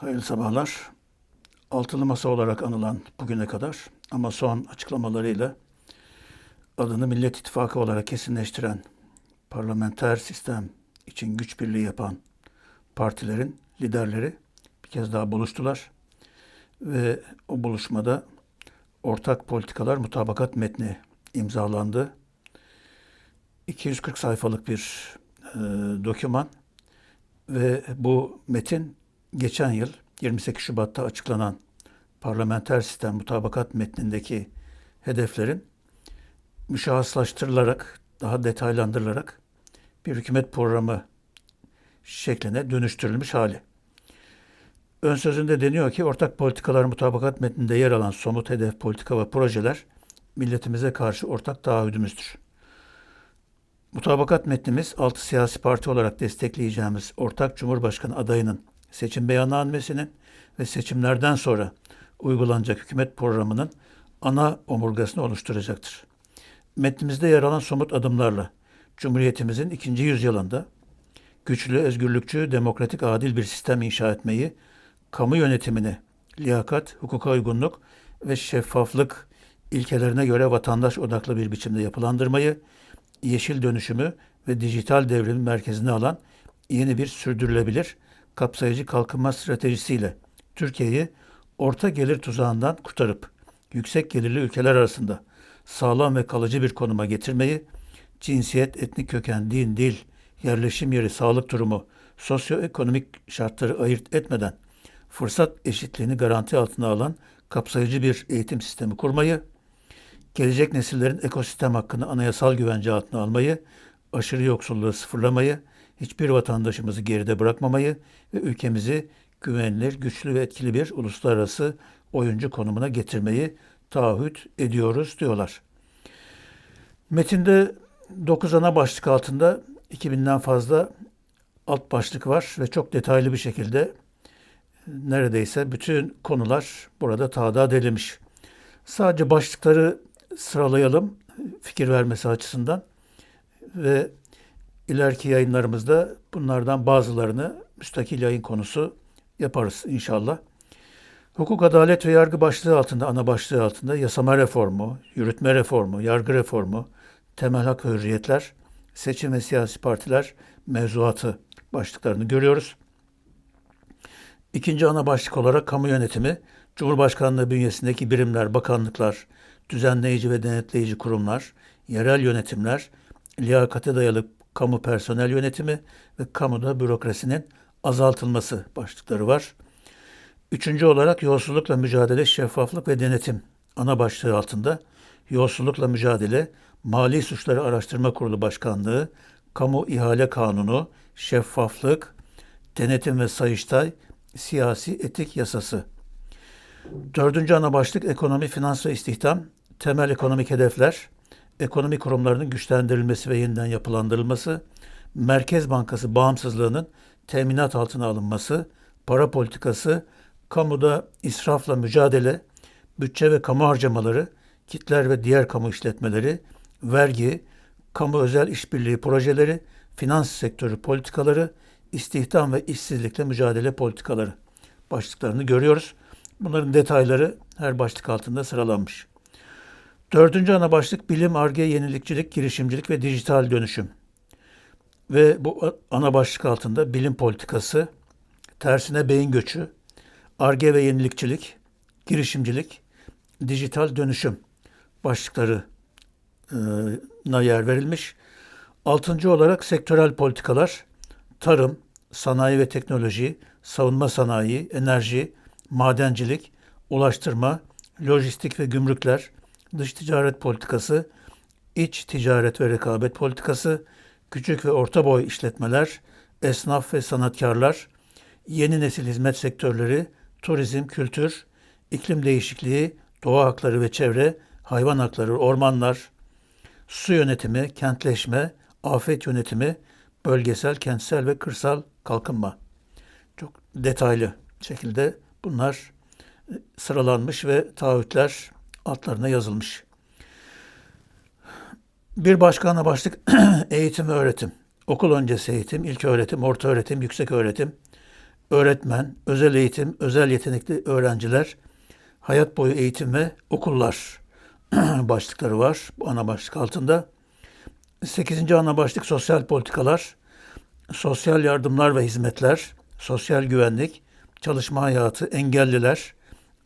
Hayırlı sabahlar. Altılı Masa olarak anılan bugüne kadar ama son açıklamalarıyla adını Millet İttifakı olarak kesinleştiren parlamenter sistem için güç birliği yapan partilerin liderleri bir kez daha buluştular ve o buluşmada ortak politikalar mutabakat metni imzalandı. 240 sayfalık bir e, doküman ve bu metin geçen yıl 28 Şubat'ta açıklanan parlamenter sistem mutabakat metnindeki hedeflerin müşahhaslaştırılarak, daha detaylandırılarak bir hükümet programı şekline dönüştürülmüş hali. Ön sözünde deniyor ki ortak politikalar mutabakat metninde yer alan somut hedef, politika ve projeler milletimize karşı ortak taahhüdümüzdür. Mutabakat metnimiz altı siyasi parti olarak destekleyeceğimiz ortak Cumhurbaşkanı adayının seçim beyannamesinin ve seçimlerden sonra uygulanacak hükümet programının ana omurgasını oluşturacaktır. Metnimizde yer alan somut adımlarla Cumhuriyetimizin ikinci yüzyılında güçlü, özgürlükçü, demokratik, adil bir sistem inşa etmeyi, kamu yönetimini liyakat, hukuka uygunluk ve şeffaflık ilkelerine göre vatandaş odaklı bir biçimde yapılandırmayı, yeşil dönüşümü ve dijital devrimi merkezine alan yeni bir sürdürülebilir, kapsayıcı kalkınma stratejisiyle Türkiye'yi orta gelir tuzağından kurtarıp yüksek gelirli ülkeler arasında sağlam ve kalıcı bir konuma getirmeyi, cinsiyet, etnik köken, din, dil, yerleşim yeri, sağlık durumu, sosyoekonomik şartları ayırt etmeden fırsat eşitliğini garanti altına alan kapsayıcı bir eğitim sistemi kurmayı, gelecek nesillerin ekosistem hakkını anayasal güvence altına almayı, aşırı yoksulluğu sıfırlamayı, hiçbir vatandaşımızı geride bırakmamayı ve ülkemizi güvenilir, güçlü ve etkili bir uluslararası oyuncu konumuna getirmeyi taahhüt ediyoruz diyorlar. Metinde 9 ana başlık altında 2000'den fazla alt başlık var ve çok detaylı bir şekilde neredeyse bütün konular burada tadat edilmiş. Sadece başlıkları sıralayalım fikir vermesi açısından ve ileriki yayınlarımızda bunlardan bazılarını müstakil yayın konusu yaparız inşallah. Hukuk, adalet ve yargı başlığı altında, ana başlığı altında yasama reformu, yürütme reformu, yargı reformu, temel hak ve hürriyetler, seçim ve siyasi partiler mevzuatı başlıklarını görüyoruz. İkinci ana başlık olarak kamu yönetimi, Cumhurbaşkanlığı bünyesindeki birimler, bakanlıklar, düzenleyici ve denetleyici kurumlar, yerel yönetimler, liyakate dayalı kamu personel yönetimi ve kamuda bürokrasinin azaltılması başlıkları var. Üçüncü olarak yolsuzlukla mücadele, şeffaflık ve denetim ana başlığı altında yolsuzlukla mücadele, Mali Suçları Araştırma Kurulu Başkanlığı, Kamu İhale Kanunu, şeffaflık, denetim ve sayıştay, siyasi etik yasası. Dördüncü ana başlık ekonomi, finans ve istihdam, temel ekonomik hedefler, ekonomi kurumlarının güçlendirilmesi ve yeniden yapılandırılması, Merkez Bankası bağımsızlığının teminat altına alınması, para politikası, kamuda israfla mücadele, bütçe ve kamu harcamaları, kitler ve diğer kamu işletmeleri, vergi, kamu özel işbirliği projeleri, finans sektörü politikaları, istihdam ve işsizlikle mücadele politikaları başlıklarını görüyoruz. Bunların detayları her başlık altında sıralanmış. Dördüncü ana başlık bilim, arge, yenilikçilik, girişimcilik ve dijital dönüşüm. Ve bu ana başlık altında bilim politikası, tersine beyin göçü, arge ve yenilikçilik, girişimcilik, dijital dönüşüm başlıklarına yer verilmiş. Altıncı olarak sektörel politikalar, tarım, sanayi ve teknoloji, savunma sanayi, enerji, madencilik, ulaştırma, lojistik ve gümrükler, dış ticaret politikası, iç ticaret ve rekabet politikası, küçük ve orta boy işletmeler, esnaf ve sanatkarlar, yeni nesil hizmet sektörleri, turizm, kültür, iklim değişikliği, doğa hakları ve çevre, hayvan hakları, ormanlar, su yönetimi, kentleşme, afet yönetimi, bölgesel, kentsel ve kırsal kalkınma. Çok detaylı şekilde bunlar sıralanmış ve taahhütler altlarına yazılmış. Bir başka başlık eğitim ve öğretim. Okul öncesi eğitim, ilk öğretim, orta öğretim, yüksek öğretim, öğretmen, özel eğitim, özel yetenekli öğrenciler, hayat boyu eğitim ve okullar başlıkları var bu ana başlık altında. 8. ana başlık sosyal politikalar, sosyal yardımlar ve hizmetler, sosyal güvenlik, çalışma hayatı, engelliler,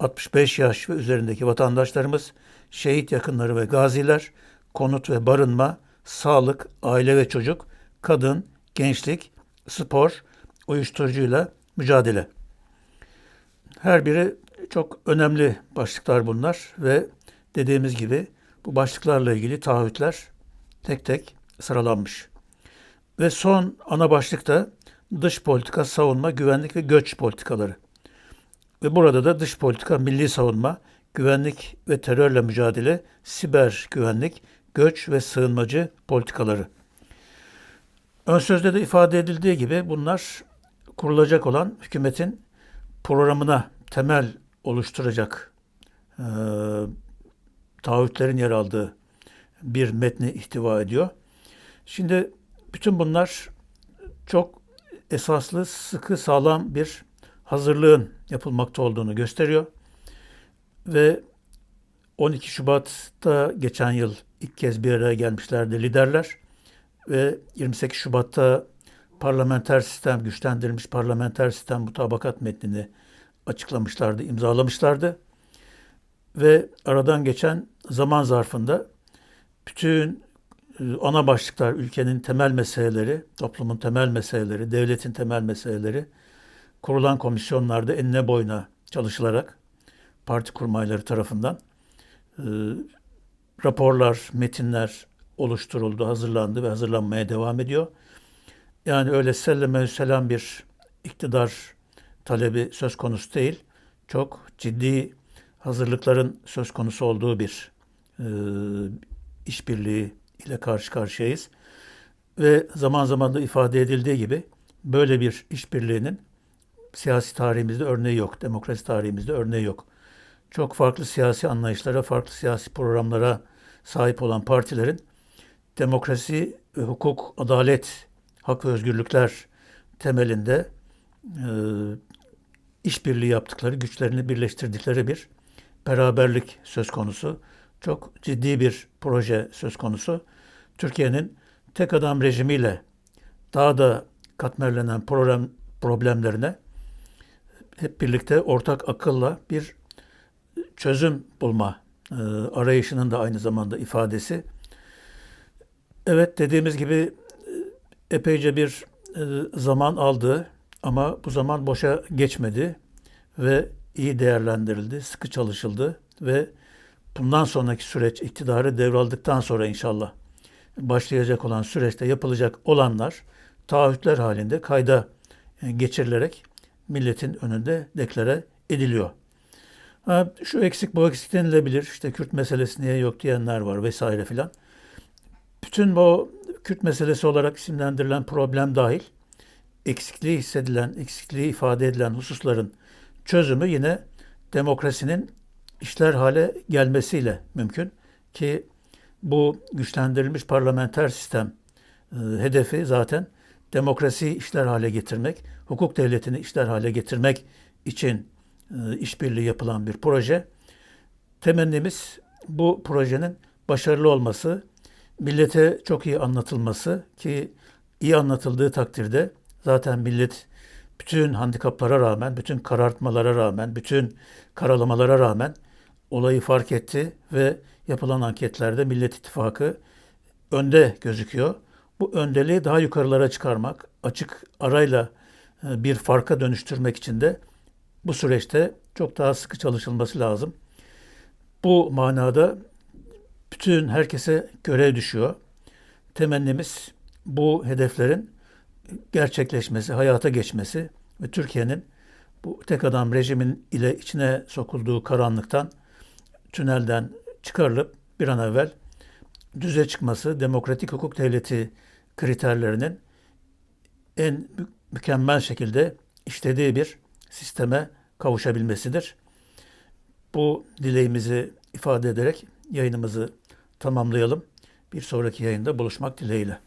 65 yaş ve üzerindeki vatandaşlarımız, şehit yakınları ve gaziler, konut ve barınma, sağlık, aile ve çocuk, kadın, gençlik, spor, uyuşturucuyla mücadele. Her biri çok önemli başlıklar bunlar ve dediğimiz gibi bu başlıklarla ilgili taahhütler tek tek sıralanmış. Ve son ana başlıkta dış politika, savunma, güvenlik ve göç politikaları. Ve burada da dış politika, milli savunma, güvenlik ve terörle mücadele, siber güvenlik, göç ve sığınmacı politikaları. Ön sözde de ifade edildiği gibi bunlar kurulacak olan hükümetin programına temel oluşturacak e, taahhütlerin yer aldığı bir metni ihtiva ediyor. Şimdi bütün bunlar çok esaslı, sıkı, sağlam bir hazırlığın yapılmakta olduğunu gösteriyor. Ve 12 Şubat'ta geçen yıl ilk kez bir araya gelmişlerdi liderler ve 28 Şubat'ta parlamenter sistem, güçlendirilmiş parlamenter sistem mutabakat metnini açıklamışlardı, imzalamışlardı. Ve aradan geçen zaman zarfında bütün e, ana başlıklar, ülkenin temel meseleleri, toplumun temel meseleleri, devletin temel meseleleri kurulan komisyonlarda enine boyuna çalışılarak parti kurmayları tarafından e, raporlar, metinler oluşturuldu, hazırlandı ve hazırlanmaya devam ediyor. Yani öyle selleme selam bir iktidar talebi söz konusu değil. Çok ciddi hazırlıkların söz konusu olduğu bir e, işbirliği ile karşı karşıyayız. Ve zaman zaman da ifade edildiği gibi böyle bir işbirliğinin siyasi tarihimizde örneği yok. Demokrasi tarihimizde örneği yok. Çok farklı siyasi anlayışlara, farklı siyasi programlara sahip olan partilerin demokrasi, hukuk, adalet, hak ve özgürlükler temelinde e, işbirliği yaptıkları, güçlerini birleştirdikleri bir beraberlik söz konusu. Çok ciddi bir proje söz konusu. Türkiye'nin tek adam rejimiyle daha da katmerlenen problem, problemlerine hep birlikte ortak akılla bir çözüm bulma e, arayışının da aynı zamanda ifadesi. Evet dediğimiz gibi e, epeyce bir e, zaman aldı ama bu zaman boşa geçmedi ve iyi değerlendirildi, sıkı çalışıldı ve bundan sonraki süreç iktidarı devraldıktan sonra inşallah başlayacak olan süreçte yapılacak olanlar taahhütler halinde kayda e, geçirilerek milletin önünde deklare ediliyor. Ha, şu eksik bu eksik denilebilir. İşte Kürt meselesi niye yok diyenler var vesaire filan. Bütün bu Kürt meselesi olarak isimlendirilen problem dahil eksikliği hissedilen, eksikliği ifade edilen hususların çözümü yine demokrasinin işler hale gelmesiyle mümkün ki bu güçlendirilmiş parlamenter sistem e, hedefi zaten demokrasiyi işler hale getirmek, hukuk devletini işler hale getirmek için e, işbirliği yapılan bir proje. Temennimiz bu projenin başarılı olması, millete çok iyi anlatılması ki iyi anlatıldığı takdirde zaten millet bütün handikaplara rağmen, bütün karartmalara rağmen, bütün karalamalara rağmen olayı fark etti ve yapılan anketlerde Millet İttifakı önde gözüküyor. Bu öndeliği daha yukarılara çıkarmak, açık arayla e, bir farka dönüştürmek için de bu süreçte çok daha sıkı çalışılması lazım. Bu manada bütün herkese görev düşüyor. Temennimiz bu hedeflerin gerçekleşmesi, hayata geçmesi ve Türkiye'nin bu tek adam rejimin ile içine sokulduğu karanlıktan, tünelden çıkarılıp bir an evvel düze çıkması, demokratik hukuk devleti kriterlerinin en mükemmel şekilde işlediği bir sisteme kavuşabilmesidir. Bu dileğimizi ifade ederek yayınımızı tamamlayalım. Bir sonraki yayında buluşmak dileğiyle.